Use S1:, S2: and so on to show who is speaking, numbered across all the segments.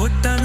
S1: put down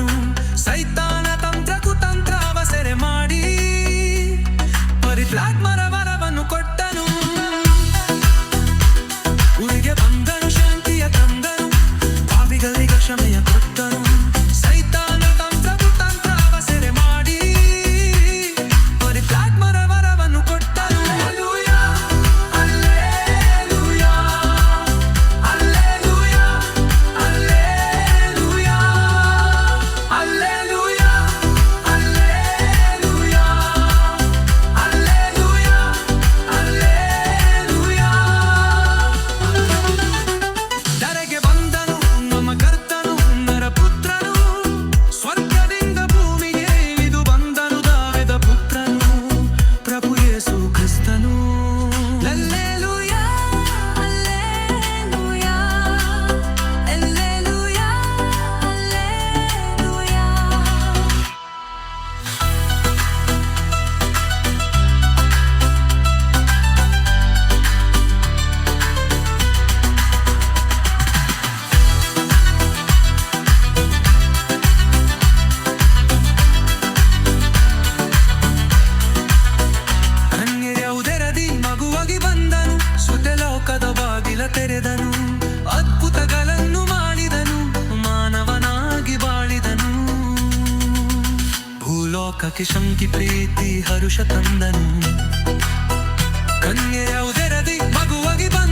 S1: ಭೂಲೋಕಕ್ಕೆ ಶಂಕಿ ಪ್ರೀತಿ ಹರುಷ ತಂದನು. ಕನ್ಯೆಯ ಉದರದಿ ಮಗುವಾಗಿ ಬಂದನು